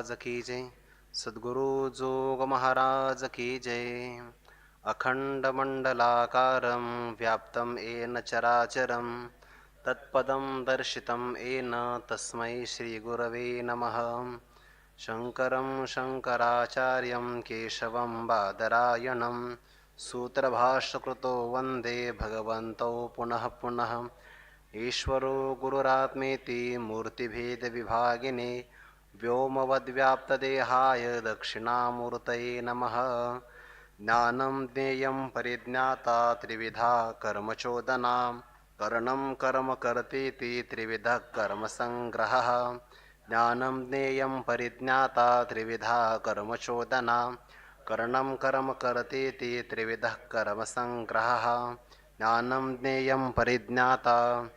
महाराज की जय। सद्गुरु जोग महाराज की जय। अखण्डमण्डलाकारं व्याप्तं येन चराचरं। तत्पदं दर्शितं येन तस्मै श्रीगुरवे नमः। शङ्करं शङ्कराचार्यं केशवं बादरायणं। सूत्रभाष्यकृतो वंदे भगवन्तौ पुनः पुनः। ईश्वरो गुरुरात्मेति मूर्तिभेदविभागिने व्योमवद्व्याप्तदेहाय दक्षिणामूर्तये नमः। ज्ञानं ज्ञेयं परिज्ञाता त्रिविधा कर्मचोदना। कर्णं कर्म कर्तेति त्रिविधः कर्मसङ्ग्रहः। ज्ञानं ज्ञेयं परिज्ञाता त्रिविधा कर्मचोदना। कर्णं कर्म कर्तेति त्रिविधः कर्मसङ्ग्रहः। ज्ञानं ज्ञेयं परिज्ञाता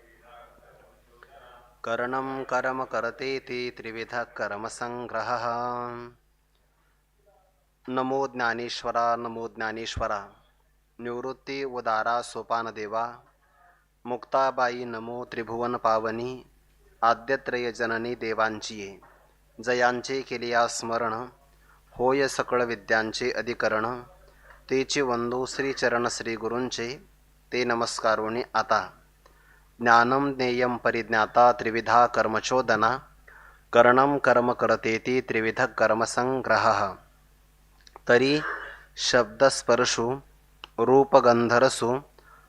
करणं कर्म करतेति त्रिविधः कर्मसङ्ग्रहः। नमो ज्ञानेश्वरा नमो ज्ञानेश्वरा। निवृत्ती उदारा सोपान देवा मुक्ताबाई नमो त्रिभुवन पावनी। आद्यत्रय जननी देवांची जयांचे केलिया स्मरण। होय सकळ विद्यांचे अधिकरण। तेचे वंदो श्रीचरण श्रीगुरूंचे। ते नमस्कारुणी आता। ज्ञानं ज्ञेयं परिज्ञाता त्रिविधा कर्मचोदना करणं कर्म करतेती त्रिविध कर्मसंग्रहः तरी शब्दस्पर्शु रूपगंधरसु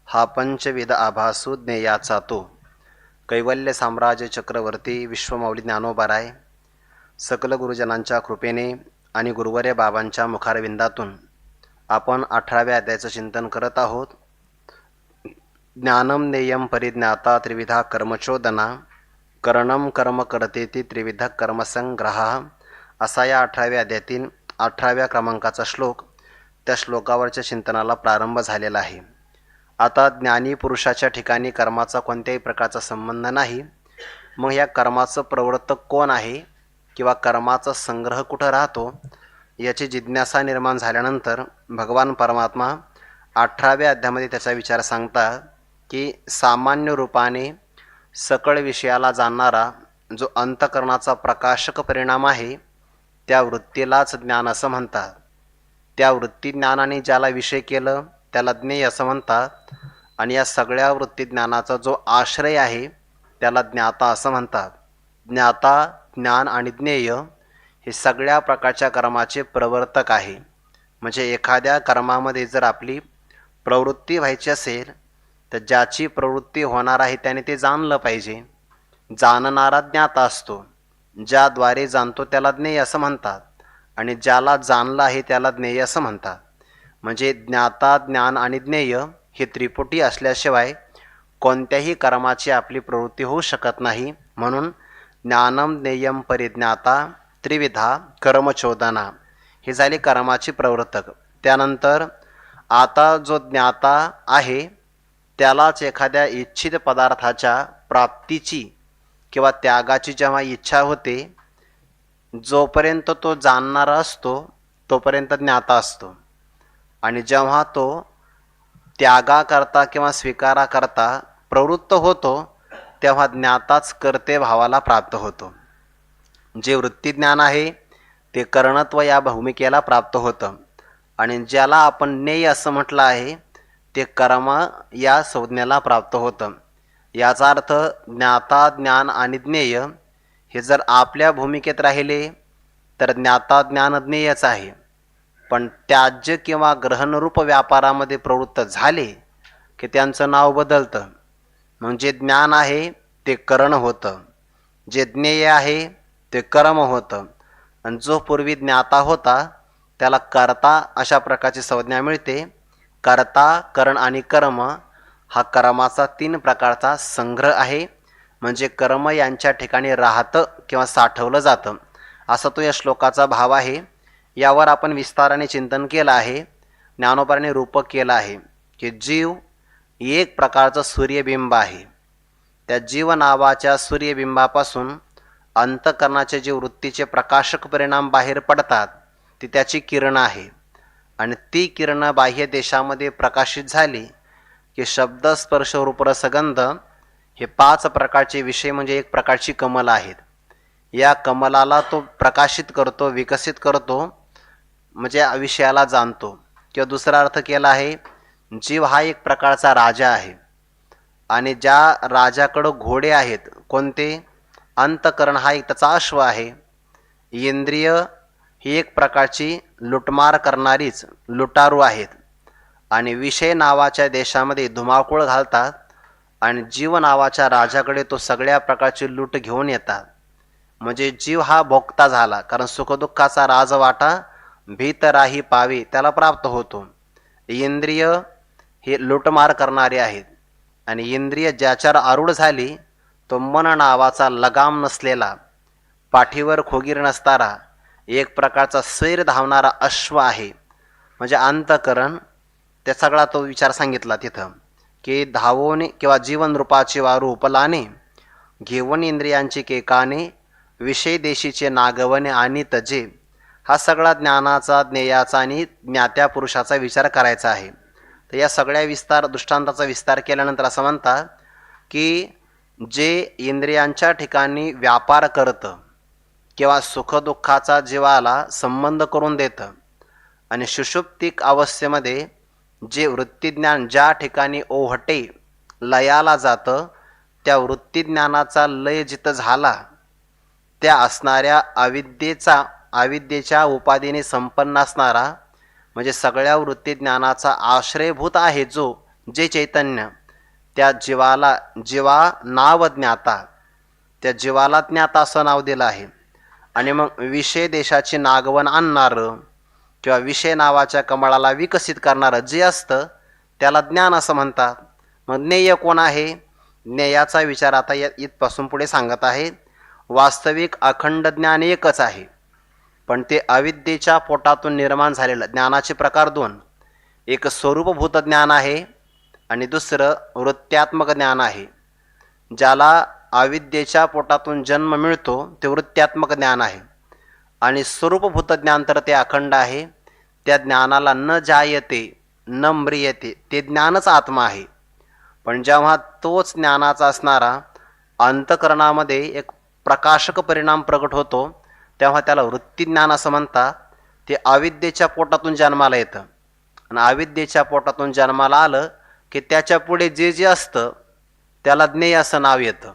हा पंचविध आभासू ज्ञेयाचा तो। कैवल्य साम्राज्य चक्रवर्ती विश्वमौली ज्ञानोबाराय सकल गुरुजनांच्या कृपेने आणि गुरुवर्य बाबांच्या मुखारविंदातून आपण अठराव्या अध्यायाचं चिंतन करत आहोत. ज्ञानम नेयम परिज्ञाता त्रिविधा कर्मचोदना करणम कर्म करतेती त्रिविध कर्मसंग्रह। असा या अठराव्या अध्यातील अठराव्या क्रमांकाचा श्लोक त्या श्लोकावरच्या चिंतनाला प्रारंभ झालेला आहे. आता ज्ञानी पुरुषाच्या ठिकाणी कर्माचा कोणत्याही प्रकारचा संबंध नाही. मग या कर्माचं प्रवर्तक कोण आहे किंवा कर्माचा संग्रह कुठं राहतो याची जिज्ञासा निर्माण झाल्यानंतर भगवान परमात्मा अठराव्या अध्यामध्ये त्याचा विचार सांगतात की सामान्य रूपाने सकळ विषयाला जाणणारा जो अंतकरणाचा प्रकाशक परिणाम आहे त्या वृत्तीलाच ज्ञान असं म्हणतात. त्या वृत्ती ज्ञानाने ज्याला विषय केलं त्याला ज्ञेय असं म्हणतात. आणि या सगळ्या वृत्ती ज्ञानाचा जो आश्रय आहे त्याला ज्ञाता असं म्हणतात. ज्ञाता ज्ञान आणि ज्ञेय हे सगळ्या प्रकारच्या कर्माचे प्रवर्तक आहे. म्हणजे एखाद्या कर्मामध्ये जर आपली प्रवृत्ती व्हायची असेल तर ज्याची प्रवृत्ती होणार आहे त्याने ते जाणलं पाहिजे. जाणणारा ज्ञाता असतो. ज्याद्वारे जाणतो त्याला ज्ञेय असं म्हणतात आणि ज्याला जाणलं आहे त्याला ज्ञेय असं म्हणतात. म्हणजे ज्ञाता ज्ञान आणि ज्ञेय हे त्रिपुटी असल्याशिवाय कोणत्याही कर्माची आपली प्रवृत्ती होऊ शकत नाही. म्हणून ज्ञानम ज्ञेयम परिज्ञाता त्रिविधा कर्मचोदना. हे झाले कर्माची प्रवर्तक. त्यानंतर आता जो ज्ञाता आहे त्यालाच एखाद्या इच्छित पदार्थाच्या प्राप्तीची किंवा त्यागाची जेव्हा इच्छा होते जोपर्यंत तो जाणणारा असतो तोपर्यंत ज्ञाता असतो. आणि जेव्हा तो त्यागाकरता किंवा स्वीकाराकरता प्रवृत्त होतो तेव्हा ज्ञाताच कर्ते भावाला प्राप्त होतो. जे वृत्तीज्ञान आहे ते कर्णत्व या भूमिकेला प्राप्त होतं. आणि ज्याला आपण नेय असं म्हटलं आहे ते कर्म या संज्ञेला प्राप्त होतं. याचा अर्थ ज्ञाता ज्ञान आणि ज्ञेय हे जर आपल्या भूमिकेत राहिले तर ज्ञाता ज्ञान ज्ञेयच आहे. पण त्याज्य किंवा ग्रहणरूप व्यापारामध्ये प्रवृत्त झाले की त्यांचं नाव बदलतं. म्हणजे ज्ञान आहे ते करण होतं. जे ज्ञेय आहे ते कर्म होतं. आणि जो पूर्वी ज्ञाता होता त्याला कर्ता अशा प्रकारची संज्ञा मिळते कर्ता करण आणि कर्म हा कर्माचा तीन प्रकारचा संग्रह आहे. म्हणजे कर्म यांच्या ठिकाणी राहतं किंवा साठवलं जातं. असा तो या श्लोकाचा भाव आहे. यावर आपण विस्ताराने चिंतन केलं आहे. ज्ञानोपराने रूपक केलं आहे की जीव एक प्रकारचं सूर्यबिंब आहे. त्या जीव नावाच्या सूर्यबिंबापासून अंतकरणाचे जे वृत्तीचे प्रकाशक परिणाम बाहेर पडतात ती त्याची किरणं आहे. आणि ती किरणं बाह्य देशामध्ये प्रकाशित झाली की शब्द स्पर्श रूपरसगंध हे पाच प्रकारचे विषय म्हणजे एक प्रकारची कमल आहेत. या कमलाला तो प्रकाशित करतो विकसित करतो म्हणजे विषयाला जाणतो. किंवा दुसरा अर्थ केला आहे जीव हा एक प्रकारचा राजा आहे. आणि ज्या राजाकडं घोडे आहेत कोणते? अंतकरण हा एक त्याचा अश्व आहे. इंद्रिय ही एक प्रकारची लुटमार करणारीच लुटारू आहेत. आणि विषय नावाच्या देशामध्ये धुमाकूळ घालतात आणि जीव नावाच्या राजाकडे तो सगळ्या प्रकारची लूट घेऊन येतात. म्हणजे जीव हा भोगता झाला कारण सुखदुःखाचा राजवाटा भीतराही पावी त्याला प्राप्त होतो. इंद्रिय हे लुटमार करणारे आहेत. आणि इंद्रिय ज्याच्यावर आरूढ झाली तो मन नावाचा लगाम नसलेला पाठीवर खोगीर नसताना एक प्रकारचा सैर धावणारा अश्व आहे. म्हणजे अंतकरण त्या सगळा तो विचार सांगितला तिथं की धावोने किंवा जीवनरूपाचे वारू उपलाने घेऊन इंद्रियांची केकाने विषय देशीचे नागवणे आणि तजे हा सगळा ज्ञानाचा ज्ञेयाचा आणि ज्ञात्या पुरुषाचा विचार करायचा आहे. तर या सगळ्या विस्तार दृष्टांताचा विस्तार केल्यानंतर असं म्हणतात की जे इंद्रियांच्या ठिकाणी व्यापार करतं किंवा सुखदुःखाचा जीवाला संबंध करून देतं. आणि सुषुप्तिक अवस्थेमध्ये जे वृत्तीज्ञान ज्या ठिकाणी ओहटे लयाला जातं त्या वृत्तीज्ञानाचा लय जिथं झाला त्या असणाऱ्या अविद्येचा अविद्येच्या उपाधीने संपन्न असणारा म्हणजे सगळ्या वृत्तीज्ञानाचा आश्रयभूत आहे जो जे चैतन्य त्या जीवाला जीवा नाव ज्ञाता त्या जीवाला ज्ञाता असं नाव दिलं आहे. आणि मग विषय देशाची नागवण आणणारं किंवा विषय नावाच्या कमळाला विकसित करणारं जे असतं त्याला ज्ञान असं म्हणतात. मग ज्ञेय कोण आहे? ज्ञेयाचा विचार आता या इथपासून पुढे सांगत आहे. वास्तविक अखंड ज्ञान एकच आहे. पण ते अविद्येच्या पोटातून निर्माण झालेलं ज्ञानाचे प्रकार दोन. एक स्वरूपभूत ज्ञान आहे आणि दुसरं वृत्त्यात्मक ज्ञान आहे. ज्याला अविद्येच्या पोटातून जन्म मिळतो ते वृत्त्यात्मक ज्ञान आहे. आणि स्वरूपभूत ज्ञान तर ते अखंड आहे. त्या ज्ञानाला न जायते न म्रियते ते ज्ञानच आत्मा आहे. पण जेव्हा तोच ज्ञानाचा असणारा अंतकरणामध्ये एक प्रकाशक परिणाम प्रकट होतो तेव्हा त्याला वृत्तीज्ञान असं म्हणतात. ते अविद्येच्या पोटातून जन्माला येतं. आणि अविद्येच्या पोटातून जन्माला आलं की त्याच्या पुढे जे जे असतं त्याला ज्ञेय असं नाव येतं.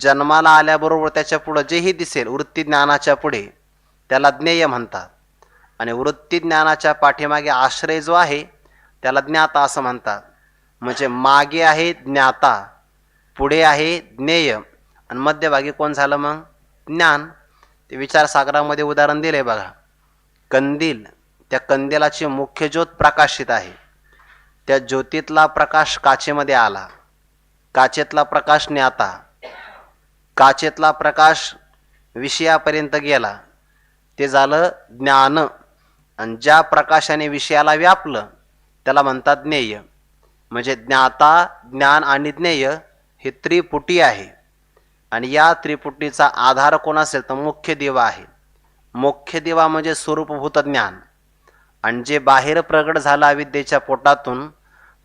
जन्माला आल्याबरोबर त्याच्या पुढं जेही दिसेल वृत्ती ज्ञानाच्या पुढे त्याला ज्ञेय म्हणतात. आणि वृत्ती ज्ञानाच्या पाठीमागे आश्रय जो आहे त्याला ज्ञाता असं म्हणतात. म्हणजे मागे आहे ज्ञाता पुढे आहे ज्ञेय. आणि मध्यभागी कोण झालं मग? ज्ञान. ते विचारसागरामध्ये उदाहरण दिलं आहे बघा. कंदील. त्या कंदिलाची मुख्य ज्योत प्रकाशित आहे. त्या ज्योतीतला प्रकाश काचेमध्ये आला. काचेतला प्रकाश ज्ञाता. काचेतला प्रकाश विषयापर्यंत गेला. ते झालं ज्ञान. आणि ज्या प्रकाशाने विषयाला व्यापलं त्याला म्हणतात ज्ञेय. म्हणजे ज्ञाता ज्ञान आणि ज्ञेय हे त्रिपुटी आहे. आणि या त्रिपुटीचा आधार कोण असेल तर मुख्य दिवा आहे. मुख्य दिवा म्हणजे स्वरूपभूत ज्ञान. आणि जे बाहेर प्रगट झालं अविद्येच्या पोटातून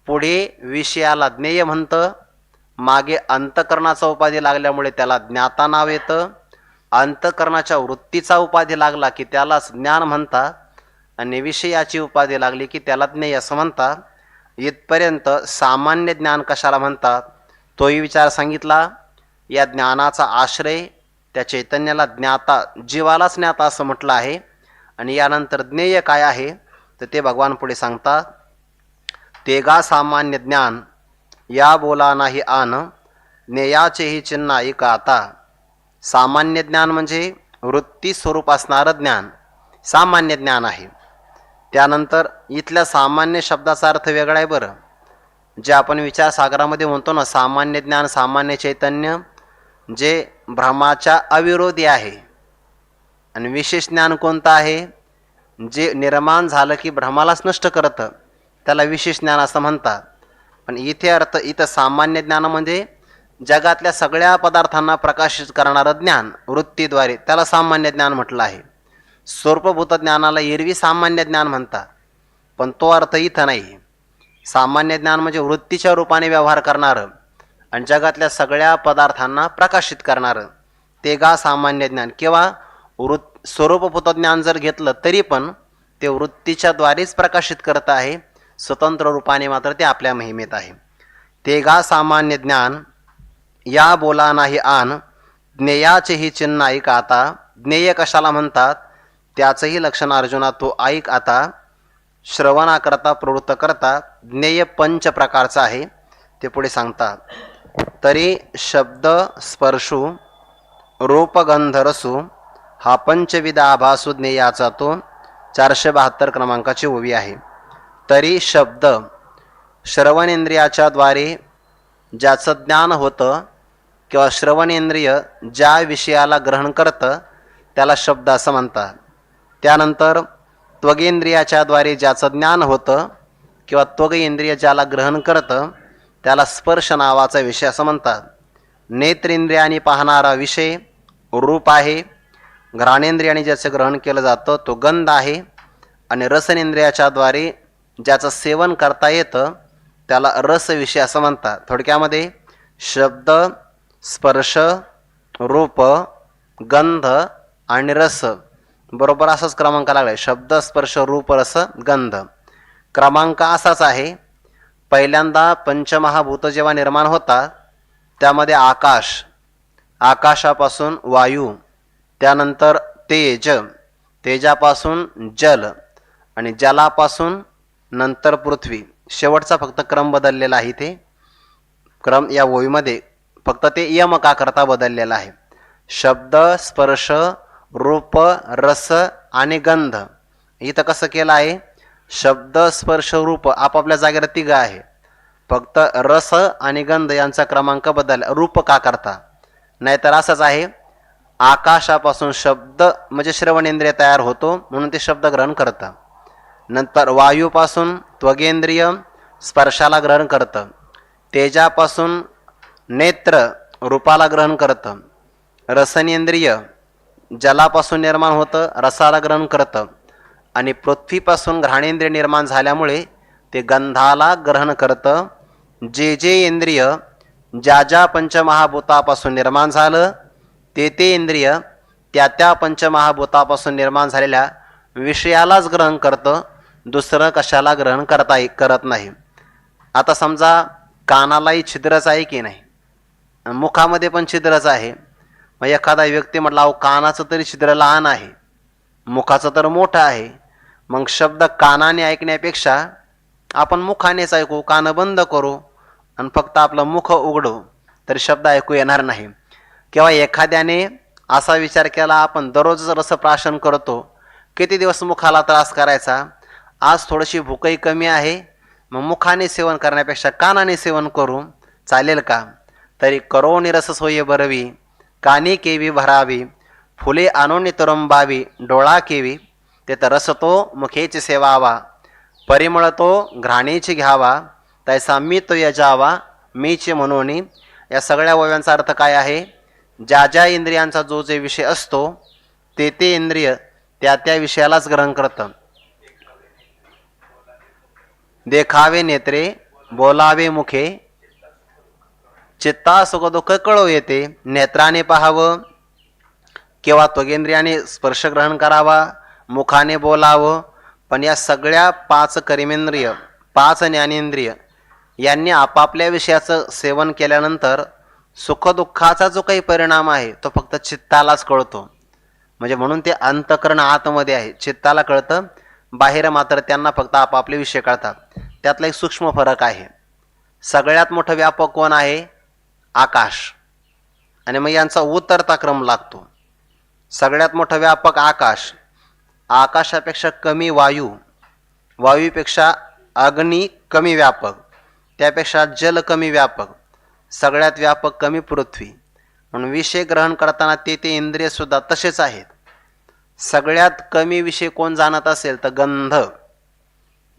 पुढे विषयाला ज्ञेय म्हणतं मागे अंतकरणाचा उपाधी लागल्यामुळे त्याला ज्ञाता नाव येतं. अंतकरणाच्या वृत्तीचा उपाधी लागला की त्यालाच ज्ञान म्हणतात आणि विषयाची उपाधी लागली की त्याला ज्ञेय असं म्हणतात इथपर्यंत सामान्य ज्ञान कशाला म्हणतात तोही विचार सांगितला. या ज्ञानाचा आश्रय त्या चैतन्याला ज्ञाता जीवालाच ज्ञाता असं म्हटलं आहे. आणि यानंतर ज्ञेय काय आहे? तर ते भगवान पुढे सांगतात. तेगा सामान्य ज्ञान या बोला नाही आन नेयाचेही चिन्ह ऐक आता. सामान्य ज्ञान म्हणजे वृत्ती स्वरूप असणारं ज्ञान सामान्य ज्ञान आहे. त्यानंतर इथल्या सामान्य शब्दाचा अर्थ वेगळा आहे बरं. जे आपण विचारसागरामध्ये म्हणतो ना सामान्य ज्ञान सामान्य चैतन्य जे भ्रमाच्या अविरोधी आहे. आणि विशेष ज्ञान कोणतं आहे? जे निर्माण झालं की भ्रमालाच नष्ट करतं. त्याला विशेष ज्ञान असं म्हणतात. पण इथे अर्थ इथं सामान्य ज्ञान म्हणजे जगातल्या सगळ्या पदार्थांना प्रकाशित करणारं ज्ञान वृत्तीद्वारे त्याला सामान्य ज्ञान म्हटलं आहे. स्वरूपभूत ज्ञानाला एरवी सामान्य ज्ञान म्हणतात पण तो अर्थ इथं नाही. सामान्य ज्ञान म्हणजे वृत्तीच्या रूपाने व्यवहार करणारं आणि जगातल्या सगळ्या पदार्थांना प्रकाशित करणारं. ते गा सामान्य ज्ञान किंवा वृत् स्वरूपभूत ज्ञान जर घेतलं तरी पण ते वृत्तीच्याद्वारेच प्रकाशित करत आहे. स्वतंत्र रूपाने मात्र ते आपल्या महिमेत आहे. ते गा सामान्य ज्ञान या बोला नाही आन ज्ञेयाचेही चिन्ह ऐक आता. ज्ञेय कशाला म्हणतात? त्याचंही लक्षण अर्जुना तो ऐक आता. श्रवणाकरता प्रवृत्त करता. ज्ञेय पंच प्रकारचं आहे. ते पुढे सांगतात. तरी शब्द स्पर्शू रूपगंधरसू हा पंचविध आभासू ज्ञेयाचा तो चारशे बहात्तर क्रमांकाची ओवी आहे. तरी शब्द श्रवणेंद्रियाच्याद्वारे ज्याचं ज्ञान होतं किंवा श्रवणेंद्रिय ज्या विषयाला ग्रहण करतं त्याला शब्द असं म्हणतात. त्यानंतर त्वगेंद्रियाच्याद्वारे ज्याचं ज्ञान होतं किंवा त्वग इंद्रिय ज्याला ग्रहण करतं त्याला स्पर्श नावाचा विषय असं म्हणतात. नेत्रेंद्रियाने पाहणारा विषय रूप आहे. घ्राणेंद्रियाने ज्याचं ग्रहण केलं जातं तो गंध आहे. आणि रसनेंद्रियाच्याद्वारे ज्याचं सेवन करता येतं त्याला रसविषय असं म्हणतात. थोडक्यामध्ये शब्द स्पर्श रूप गंध आणि रस. बरोबर असाच क्रमांक लागला आहे शब्द स्पर्श रूप रस गंध. क्रमांक असाच आहे. पहिल्यांदा पंचमहाभूत जेव्हा निर्माण होतात त्यामध्ये आकाश. आकाशापासून वायू. त्यानंतर तेज. तेजापासून जल. आणि जलापासून नंतर पृथ्वी. शेवटचा फक्त क्रम बदललेला आहे इथे. क्रम या ओळीमध्ये फक्त ते यमका करता बदललेला आहे. शब्द स्पर्श रूप रस आणि गंध. इथं कसं केलं आहे? शब्द स्पर्श रूप आपापल्या जागेला तिघ आहे. फक्त रस आणि गंध यांचा क्रमांक बदल. रूप का करता? नाहीतर असंच आहे. आकाशापासून शब्द म्हणजे श्रवणेंद्रिय तयार होतो म्हणून ते शब्द ग्रहण करतं. नंतर वायूपासून त्वगेंद्रिय स्पर्शाला ग्रहण करतं. तेजापासून नेत्र रूपाला ग्रहण करतं. रसनेंद्रिय जलापासून निर्माण होतं रसाला ग्रहण करतं. आणि पृथ्वीपासून घ्राणेंद्रिय निर्माण झाल्यामुळे ते गंधाला ग्रहण करतं. जे जे इंद्रिय ज्या ज्या पंचमहाभूतापासून निर्माण झालं ते ते इंद्रिय त्या त्या पंचमहाभूतापासून निर्माण झालेल्या विषयालाच ग्रहण करतं. दुसरं कशाला ग्रहण करता करत नाही. आता समजा कानालाही छिद्रच आहे की नाही? मुखामध्ये पण छिद्रच आहे. मग एखादा व्यक्ती म्हटला अहो कानाचं तरी छिद्र लहान आहे. मुखाचं तर मोठं आहे. मग शब्द कानाने ऐकण्यापेक्षा आपण मुखानेच ऐकू कानं बंद करू आणि फक्त आपलं मुख उघडू तरी शब्द ऐकू येणार नाही. किंवा एखाद्याने असा विचार केला आपण दररोज रसप्राशन करतो किती दिवस मुखाला त्रास करायचा? आज थोडीशी भूकही कमी आहे. मग मुखाने सेवन करण्यापेक्षा कानाने सेवन करू चालेल का? तरी करो निरस सोये बरवी. कानी केवी भरावी. फुले आणून तरंबावी. डोळा केवी. ते तरस तो मुखेची सेवावा परिमळ तो घ्राणीची घ्यावा. तैसा मी तो यजावा मीचे म्हणून. या सगळ्या ओव्यांचा अर्थ काय आहे? ज्या ज्या इंद्रियांचा जो जे विषय असतो ते ते इंद्रिय त्या त्या विषयालाच ग्रहण करतं. देखावे नेत्रे बोलावे मुखे. चित्ता सुख दुःख कळव येते नेत्राने पाहावं. किंवा त्वगेंद्रियाने स्पर्श ग्रहण करावा मुखाने बोलावं. पण या सगळ्या पाच कर्मेंद्रिय पाच ज्ञानेंद्रिय यांनी आपापल्या विषयाचं सेवन केल्यानंतर सुखदुःखाचा जो काही परिणाम आहे तो फक्त चित्तालाच कळतो. म्हणजे म्हणून ते अंतकरण आतमध्ये आहे. चित्ताला कळतं बाहेर मात्र त्यांना फक्त आपापले विषय कळतात. त्यातला एक सूक्ष्म फरक आहे. सगळ्यात मोठं व्यापक कोण आहे? आकाश. आणि मग यांचा उतरता क्रम लागतो. सगळ्यात मोठं व्यापक आकाश. आकाशापेक्षा कमी वायू. वायूपेक्षा अग्नी कमी व्यापक. त्यापेक्षा जल कमी व्यापक. सगळ्यात व्यापक कमी पृथ्वी. म्हणून विषय ग्रहण करताना ते ते इंद्रियसुद्धा तसेच आहेत. सगळ्यात कमी विषय कोण जाणत असेल तर गंध.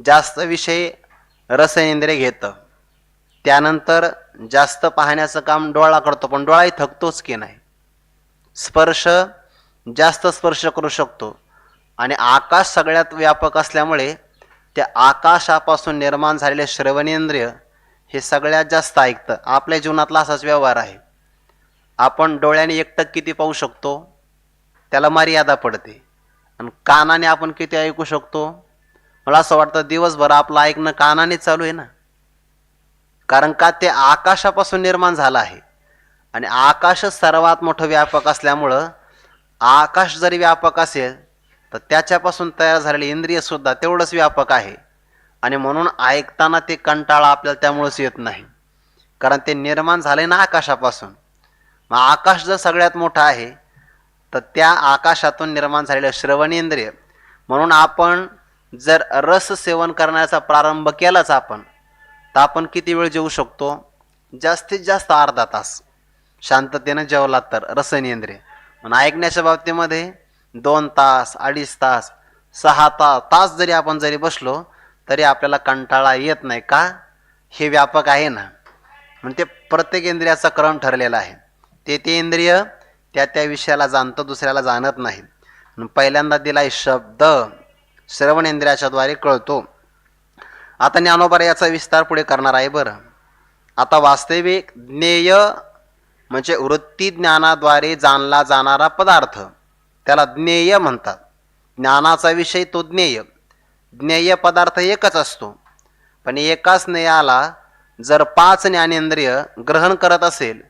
जास्त विषय रसनेंद्रिय घेतं. त्यानंतर जास्त पाहण्याचं काम डोळा करतो पण डोळाही थकतोच की नाही. स्पर्श जास्त स्पर्श करू शकतो. आणि आकाश सगळ्यात व्यापक असल्यामुळे त्या आकाशापासून निर्माण झालेले श्रवणेंद्रिय हे सगळ्यात जास्त ऐकतं. आपल्या जीवनातला असाच व्यवहार आहे. आपण डोळ्याने एकटक किती पाहू शकतो? त्याला मर्यादा पडते. आणि कानाने आपण किती ऐकू शकतो? मला असं वाटतं दिवसभर आपलं ऐकणं कानाने चालू आहे ना? कारण का ते आकाशापासून निर्माण झालं आहे. आणि आकाशच सर्वात मोठं व्यापक असल्यामुळं आकाश जरी व्यापक असेल तर त्याच्यापासून तयार झालेले इंद्रियसुद्धा तेवढंच व्यापक आहे. आणि म्हणून ऐकताना ते कंटाळा आपल्याला त्यामुळेच येत नाही. कारण ते निर्माण झाले ना आकाशापासून. मग आकाश जर सगळ्यात मोठं आहे तर त्या आकाशातून निर्माण झालेलं श्रवणेंद्रिय. म्हणून आपण जर रस सेवन करण्याचा प्रारंभ केलाच आपण तर आपण किती वेळ जेवू शकतो? जास्तीत जास्त अर्धा तास. शांततेनं जेवला तर रसनेंद्रिय. म्हणून ऐकण्याच्या बाबतीमध्ये दोन तास अडीच तास सहा तास तास जरी आपण जरी बसलो तरी आपल्याला कंटाळा येत नाही. का? हे व्यापक आहे ना. म्हणजे प्रत्येक इंद्रियाचा क्रम ठरलेला आहे. ते ते इंद्रिय त्या त्या विषयाला जाणतं दुसऱ्याला जाणत नाही. पहिल्यांदा दिला शब्द श्रवण इंद्रियाच्याद्वारे कळतो. आता ज्ञानोबर याचा विस्तार पुढे करणार आहे बरं. आता वास्तविक ज्ञेय म्हणजे वृत्ती ज्ञानाद्वारे जाणला जाणारा पदार्थ त्याला ज्ञेय म्हणतात. ज्ञानाचा विषय तो ज्ञेय. ज्ञेय पदार्थ एकच असतो. पण एकाच ज्ञेयाला जर पाच ज्ञानेंद्रिय ग्रहण करत असेल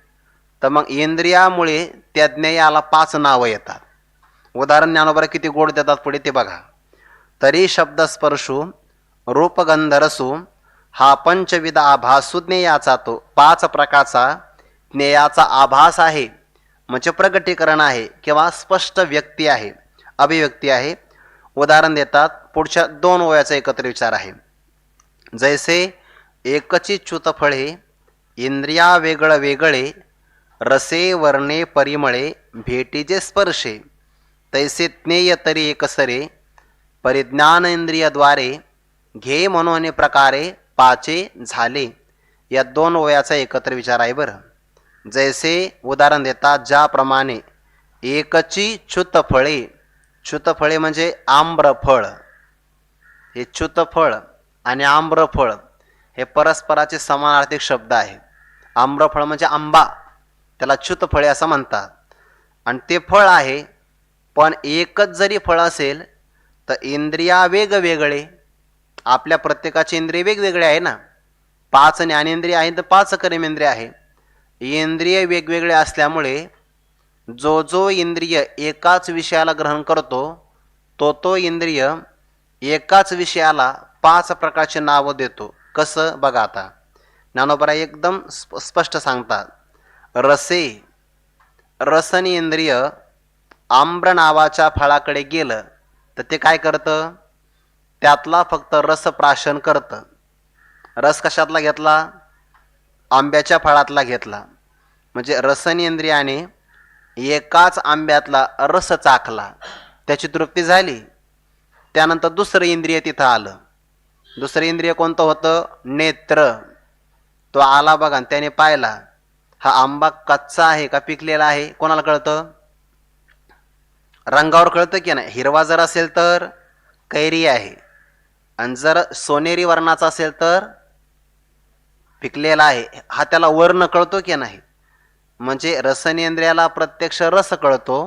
तर मग इंद्रियामुळे त्या ज्ञेयाला पाच नावं येतात. उदाहरण ज्ञानोबर किती गोड देतात पुढे ते बघा. तरी शब्दस्पर्शू रूपगंधरसू हा पंचविध आभासू ज्ञेयाचा तो पाच प्रकारचा ज्ञेयाचा आभास आहे म्हणजे प्रगटीकरण आहे किंवा स्पष्ट व्यक्ती आहे अभिव्यक्ती आहे. उदाहरण देतात पुढच्या दोन वयाचा एकत्र विचार आहे. जैसे एकची च्युतफळे इंद्रिया वेगळं वेगळे रसे वर्णे परिमळे भेटीचे स्पर्शे तैसे ज्ञेय तरी एकसरे परिज्ञानेंद्रियद्वारे घे मनोने प्रकारे पाचे झाले. या दोन वयाचा एकत्र विचार आहे बरं. जैसे उदाहरण देतात ज्याप्रमाणे एकची च्युतफळे च्युतफळे म्हणजे आम्रफळ. हे च्युतफळ आणि आम्रफळ हे परस्पराचे समानार्थक शब्द आहे. आम्रफळ म्हणजे आंबा. त्याला च्युतफळे असं म्हणतात. आणि ते फळ आहे पण एकच जरी फळ असेल तर इंद्रिया वेगवेगळे. आपल्या प्रत्येकाचे इंद्रिय वेगवेगळे आहे ना? पाच ज्ञानेंद्रिय आहे तर पाच कर्मेंद्रिय आहे. इंद्रिय वेगवेगळे असल्यामुळे जो जो इंद्रिय एकाच विषयाला ग्रहण करतो तो तो इंद्रिय एकाच विषयाला पाच प्रकारचे नावं देतो. कसं? बघा आता. ज्ञानोबरा एकदम स्प स्पष्ट सांगतात. रसे. रसन इंद्रिय आम्र नावाच्या फळाकडे गेलं तर ते काय करतं? त्यातला फक्त रस प्राशन करतं. रस कशातला घेतला? आंब्याच्या फळातला घेतला. म्हणजे रसनेंद्रियाने एकाच आंब्यातला रस चाखला. त्याची तृप्ती झाली. त्यानंतर दुसरं इंद्रिय तिथं आलं. दुसरं इंद्रिय कोणतं होतं? नेत्र. तो आला बघा त्याने पाहिला. हा आंबा कच्चा आहे का पिकलेला आहे? कोणाला कळतं? रंगावर कळतं की नाही? हिरवा जर असेल तर कैरी आहे. आणि जर सोनेरी वर्णाचा असेल तर पिकलेला आहे. हा त्याला वर्ण कळतो की नाही? म्हणजे रसनेंद्रियाला प्रत्यक्ष रस कळतो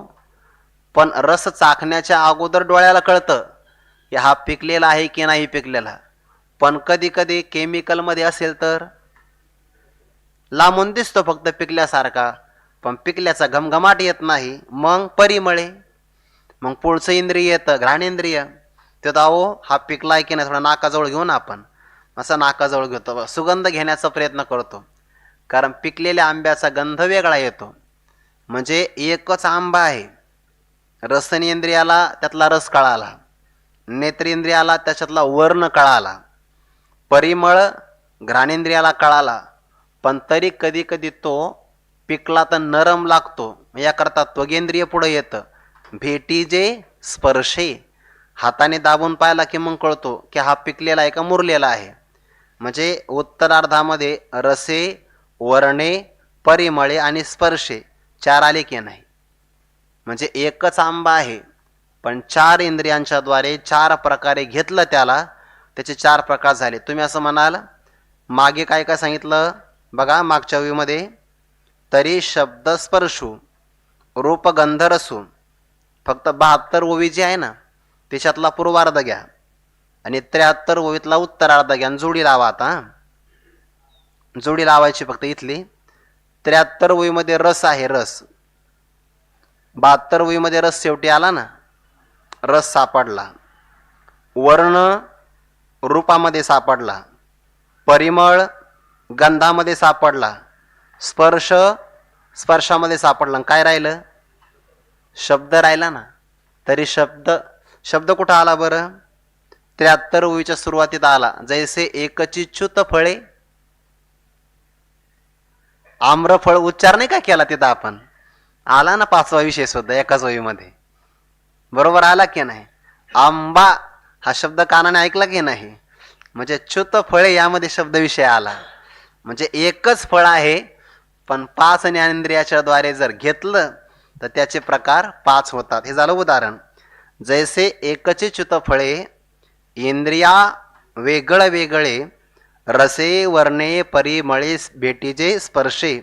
पण रस चाखण्याच्या अगोदर डोळ्याला कळतं की हा पिकलेला आहे की नाही पिकलेला. पण कधी कधी केमिकलमध्ये असेल तर लांबून दिसतो फक्त पिकल्यासारखा पण पिकल्याचा घमघमाट येत नाही. मग परिमळे मग पुढचं इंद्रिय येतं घ्राणेंद्रिय. ते अहो हा पिकला आहे की नाही थोडा नाकाजवळ घेऊन आपण. असं नाकाजवळ घेतो. सुगंध घेण्याचा प्रयत्न करतो. कारण पिकलेल्या आंब्याचा गंध वेगळा येतो. म्हणजे एकच आंबा आहे. रसनेंद्रियाला त्यातला रस कळाला. नेत्रेंद्रियाला त्याच्यातला वर्ण कळाला. परिमळ घ्राणेंद्रियाला कळाला. पण तरी कधी कधी तो पिकला तर नरम लागतो. याकरता त्वगेंद्रिय पुढं येतं. भेटी जे स्पर्शे. हाताने दाबून पाहिला की मग कळतो की हा पिकलेला आहे का मुरलेला आहे. म्हणजे उत्तरार्धामध्ये रसे वर्णे परिमळे आणि स्पर्शे चार आले की नाही. म्हणजे एकच आंबा आहे. पण चार इंद्रियांच्याद्वारे चार प्रकारे घेतलं त्याला. त्याचे चार प्रकार झाले. तुम्ही असं म्हणाल मागे काय काय सांगितलं? बघा मागच्या वीमध्ये तरी शब्दस्पर्शू रूपगंधरसू फक्त बहात्तर ओवी जी आहे ना त्याच्यातला पूर्वार्ध घ्या. आणि त्र्याहत्तर ओवीतला उत्तरार्ध घ्या आणि जोडी लावा आता जोडी लावायची फक्त इथली. त्र्याहत्तर ओवीमध्ये रस आहे रस. बहात्तर ओवीमध्ये रस शेवटी आला ना रस सापडला. वर्ण रूपामध्ये सापडला. परिमळ गंधामध्ये सापडला. स्पर्श स्पर्शामध्ये सापडला. काय राहिलं? शब्द राहिला ना. तरी शब्द शब्द कुठं आला बरं? त्र्याहत्तर ओवीच्या सुरुवातीत आला. जैसे एकची च्युत फळे. आम्रफळ उच्चार नाही का केला तिथं आपण? आला ना पाचवा विषय सुद्धा एकाच ओळीमध्ये बरोबर आला की नाही? आंबा हा शब्द कानाने ऐकला की नाही? म्हणजे च्युत फळे यामध्ये शब्द विषय आला. म्हणजे एकच फळ आहे पण पाच ज्ञानेंद्रियाच्या द्वारे जर घेतलं तर त्याचे प्रकार पाच होतात. हे झालं उदाहरण. जैसे एकचे च्युत फळे इंद्रिया वेगळ वेगळे रसे वर्णे परिमळे भेटीचे स्पर्शे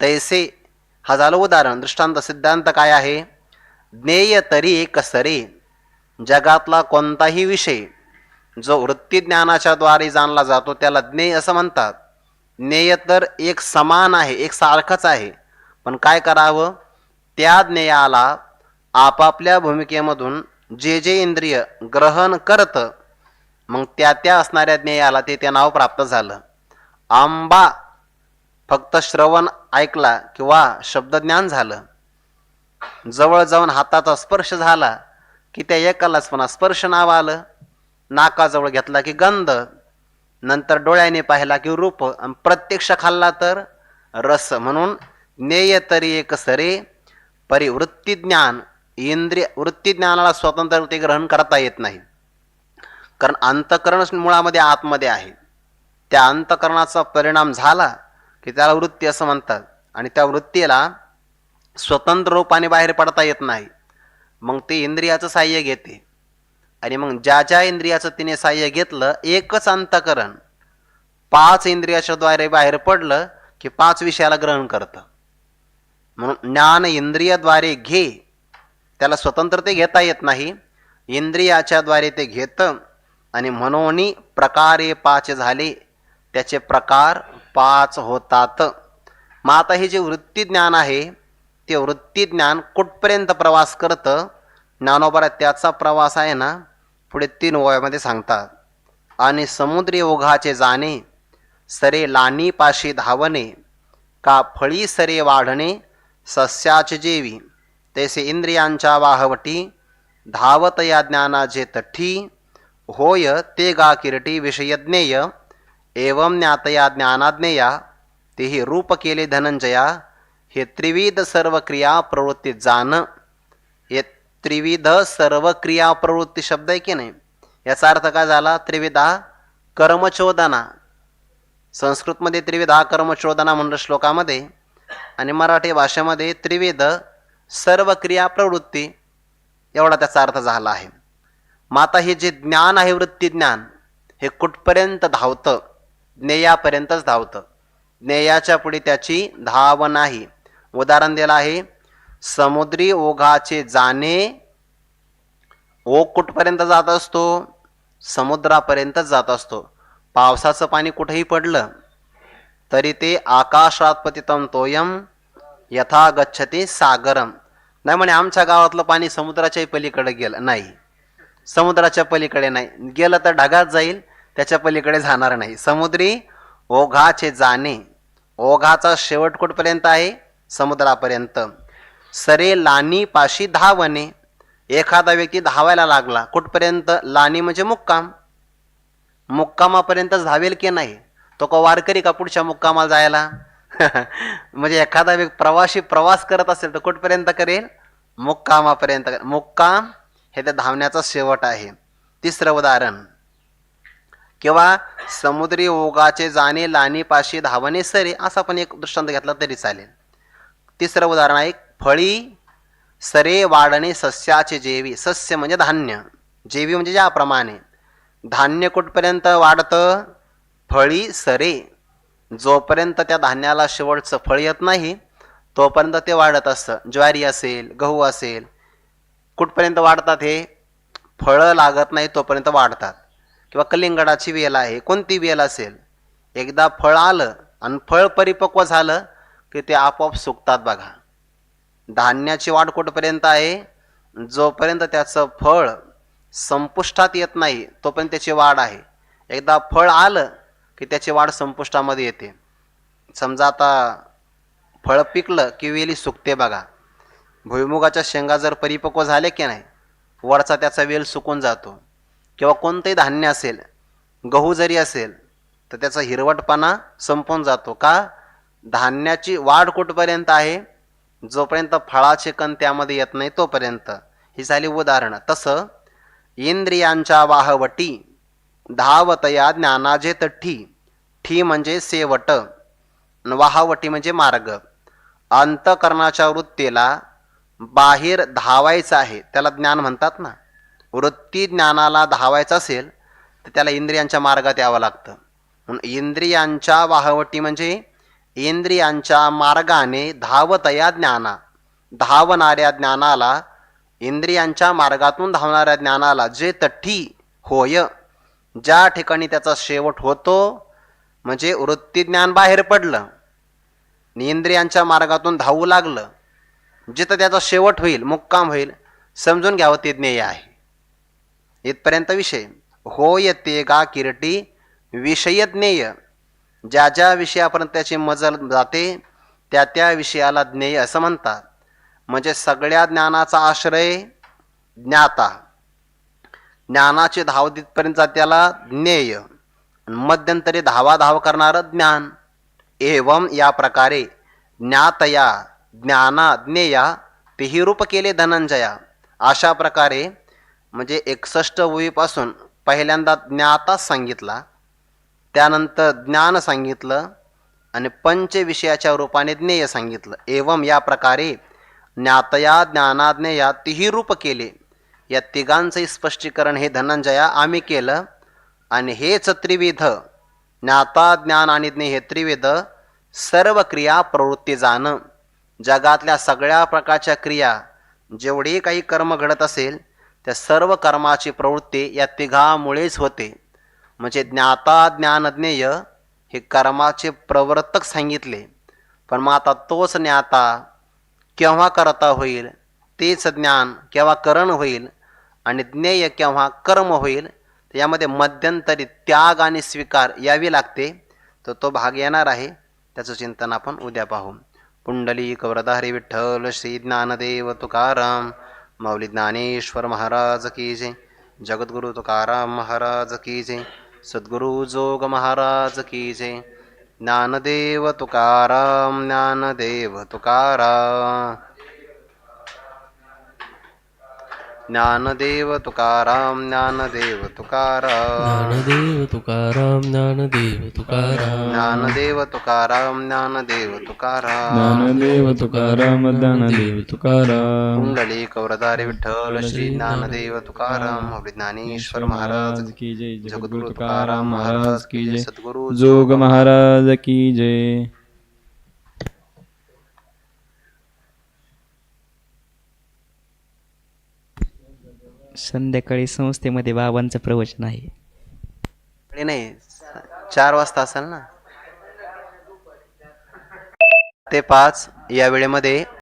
तैसे. हा झालं उदाहरण. दृष्टांत सिद्धांत काय आहे? ज्ञेय तरी एक सरे जगातला कोणताही विषय जो वृत्तीज्ञानाच्या द्वारे जाणला जातो त्याला ज्ञेय असं म्हणतात. ज्ञेय तर एक समान आहे एक सारखंच आहे. पण काय करावं? त्या ज्ञेयाला आपापल्या भूमिकेमधून जे जे इंद्रिय ग्रहण करतं मग त्या त्या असणाऱ्या ज्ञेयाला ते ते नाव प्राप्त झालं. आंबा फक्त श्रवण ऐकला किंवा शब्दज्ञान झालं. जवळ जाऊन हाताचा स्पर्श झाला की त्या एकालाच पुन्हा स्पर्श नाव आलं. नाकाजवळ घेतला की गंध. नंतर डोळ्याने पाहिला की रूप प्रत्यक्ष खाल्ला तर रस म्हणून ज्ञेय तरी एक सरे परिवृत्ती ज्ञान इंद्रिय वृत्ती ज्ञानाला स्वतंत्र ते ग्रहण करता येत नाही. कारण अंतकरण मुळामध्ये आतमध्ये आहे. त्या अंतकरणाचा परिणाम झाला की त्याला वृत्ती असं म्हणतात. आणि त्या वृत्तीला स्वतंत्र रूपाने बाहेर पडता येत नाही. मग ते इंद्रियाचं साह्य घेते. आणि मग ज्या ज्या इंद्रियाचं तिने साह्य घेतलं एकच अंतकरण. पाच इंद्रियाच्या द्वारे बाहेर पडलं की पाच विषयाला ग्रहण करतं. म्हणून ज्ञान इंद्रियाद्वारे घे त्याला स्वतंत्र ते घेता येत नाही. इंद्रियाच्याद्वारे ते घेतं आणि म्हणून प्रकारे पाच झाले त्याचे प्रकार पाच होतात. मग आता हे जे वृत्ती ज्ञान आहे ते वृत्ती ज्ञान कुठपर्यंत प्रवास करतं? ज्ञानोबरा त्याचा प्रवास आहे ना पुढे तीन ओव्यामध्ये सांगतात आणि समुद्री ओघाचे जाणे सरे लानी पाशी धावणे का फळी सरे वाढणे सस्याचे जेवी तैसे इंद्रियांच्या वाहवटी धावत या ज्ञानाचे तठी होय ते गा किरटी विषयज्ञेय एवं ज्ञातया ज्ञानाज्ञेया तेही रूप केले धनंजया हे त्रिविध सर्व क्रिया प्रवृत्ती जाण त्रिविध सर्व क्रिया प्रवृत्ती शब्द आहे की नाही? याचा अर्थ काय झाला? त्रिविधा कर्मचोदना. संस्कृतमध्ये त्रिविधा कर्मचोदना म्हणलं श्लोकामध्ये. आणि मराठी भाषेमध्ये त्रिविध सर्व क्रिया प्रवृत्ती. एवढा त्याचा अर्थ झाला आहे. माता हे जे ज्ञान आहे वृत्ती ज्ञान हे कुठपर्यंत धावतं? ज्ञेयापर्यंतच धावतं. ज्ञेयाच्या पुढे त्याची धाव नाही उदाहरण दिलं आहे समुद्री ओघाचे जाणे ओघ कुठपर्यंत जात असतो? समुद्रापर्यंतच जात असतो. पावसाचं पाणी कुठेही पडलं तरी ते आकाशात पतितम तोयम यथा गच्छते सागरम. नाही म्हणे आमच्या गावातलं पाणी समुद्राच्याही पलीकडे गेलं नाही. समुद्राच्या पलीकडे नाही. गेलं तर ढगात जाईल त्याच्या पलीकडे जाणार नाही. समुद्री ओघाचे जाणे. ओघाचा शेवट कुठपर्यंत आहे? समुद्रापर्यंत. सरे लानी पाशी धावणे. एखादा व्यक्ती धावायला लागला कुठपर्यंत? लानी म्हणजे मुक्काम. मुक्कामापर्यंत धावेल की नाही? तो का वारकरी का पुढच्या मुक्कामाला जायला? म्हणजे एखादा व्यक्ती प्रवासी प्रवास करत असेल तर कुठपर्यंत करेल? मुक्कामापर्यंत करेल. मुक्काम हे त्या धावण्याचा शेवट आहे. तिसरं उदाहरण. किंवा समुद्री ओगाचे जाणे लानी पाशी धावणे सरे असा पण एक दृष्टांत घेतला तरी चालेल. तिसरं उदाहरण आहे फळी सरे वाढणे सस्याचे जेवी. सस्य म्हणजे धान्य. जेवी म्हणजे ज्याप्रमाणे. धान्य कुठपर्यंत वाढतं? फळी सरे. जोपर्यंत त्या धान्याला शेवटचं फळ येत नाही तोपर्यंत ते वाढत असतं. ज्वारी असेल गहू असेल कुठपर्यंत वाढतात हे? फळं लागत नाही तोपर्यंत वाढतात. किंवा कलिंगडाची वेल आहे कोणती वेल असेल? एकदा फळ आलं आणि फळ परिपक्व झालं की ते आपोआप सुकतात बघा. धान्याची वाढ कुठपर्यंत आहे? जोपर्यंत त्याचं फळ संपुष्टात येत नाही तोपर्यंत त्याची वाढ आहे. एकदा फळ आलं की त्याची वाढ संपुष्टामध्ये येते. समजा आता फळ पिकलं की वेली सुकते बघा. भुईमुगाच्या शेंगा जर परिपक्व झाले की नाही वरचा त्याचा वेल सुकून जातो. किंवा कोणतंही धान्य असेल गहू जरी असेल तर त्याचा हिरवटपणा संपून जातो. का? धान्याची वाढ कुठपर्यंत आहे? जोपर्यंत फळाचे कण त्यामध्ये येत नाही तोपर्यंत. ही झाली उदाहरणं. तसं इंद्रियांच्या वाहवटी धावतया ज्ञानाजे तठी ठी म्हणजे सेवट वाहवटी म्हणजे मार्ग. अंतकरणाच्या वृत्तीला बाहेर धावायचं आहे त्याला ज्ञान म्हणतात ना? वृत्ती ज्ञानाला धावायचं असेल तर त्याला इंद्रियांच्या मार्गात यावं लागतं. म्हणून इंद्रियांच्या वाहवटी म्हणजे इंद्रियांच्या मार्गाने धावतया ज्ञाना. धावणाऱ्या ज्ञानाला इंद्रियांच्या मार्गातून धावणाऱ्या ज्ञानाला जे तठी होय ज्या ठिकाणी त्याचा शेवट होतो म्हणजे वृत्तीज्ञान बाहेर पडलं इंद्रियांच्या मार्गातून धावू लागलं जिथं त्याचा शेवट होईल मुक्काम होईल समजून घ्यावं ते ज्ञेय आहे. इथपर्यंत विषय. होय ते गा किरटी विषय ज्ञेय. ज्या ज्या विषयापर्यंत त्याची मजल जाते त्या त्या विषयाला ज्ञेय असं म्हणतात. म्हणजे सगळ्या ज्ञानाचा आश्रय ज्ञाता. ज्ञानाची धाव तिथपर्यंत त्याला ज्ञेय. मध्यंतरी धावा धाव करणारं ज्ञान. एवम या प्रकारे ज्ञातया ज्ञाना ज्ञेया तेही रूप केले धनंजया. अशा प्रकारे म्हणजे एकसष्ट वहीपासून पहिल्यांदा ज्ञाता सांगितला. त्यानंतर ज्ञान सांगितलं आणि पंचविषयाच्या रूपाने ज्ञेय सांगितलं. एवम या प्रकारे ज्ञातया ज्ञानाज्ञेया तिही रूप केले. या तिघांचंही स्पष्टीकरण हे धनंजया आम्ही केलं. आणि हेच त्रिविध ज्ञाता ज्ञान आणि ज्ञे हे त्रिविध सर्व क्रिया प्रवृत्ती जाणं. जगातल्या सगळ्या प्रकारच्या क्रिया जेवढे काही कर्म घडत असेल त्या सर्व कर्माची प्रवृत्ती या तिघामुळेच होते. म्हणजे ज्ञाता ज्ञान ज्ञेय हे कर्माचे प्रवर्तक सांगितले. पण मग आता तोच ज्ञाता केव्हा करता होईल? तेच ज्ञान केव्हा करण होईल? आणि ज्ञेय केव्हा कर्म होईल? यामध्ये मध्यंतरी त्याग आणि स्वीकार यावी लागते. तर तो भाग येणार आहे. त्याचं चिंतन आपण उद्या पाहू. पुंडली कवरधारी विठ्ठल श्री ज्ञानदेव तुकाराम माऊली ज्ञानेश्वर महाराज की जय. जगद्गुरु तुकाराम महाराज की जय। सद्गुरु जोग महाराज की जय। ज्ञानदेव तुकाराम ज्ञानदेव तुकाराम। ज्ञानदेव तुकाराम ज्ञानदेव तुकाराम. ज्ञानदेव तुकाराम ज्ञानदेव तुकाराम. ज्ञानदेव तुकाराम ज्ञानदेव तुकाराम. ज्ञानदेव तुकाराम ज्ञानदेव तुकाराम. कुंडली कवरदारी विठ्ठल श्री ज्ञानदेव तुकाराम ज्ञानेश्वर महाराज. की जय. जगद्गुरु तुकाराम महाराज की जय. सद्गुरु जोग महाराज की जय. संध्याकाळी संस्थेमध्ये बाबांचं प्रवचन आहे. नाही चार वाजता असेल ना? ते पाच या वेळेमध्ये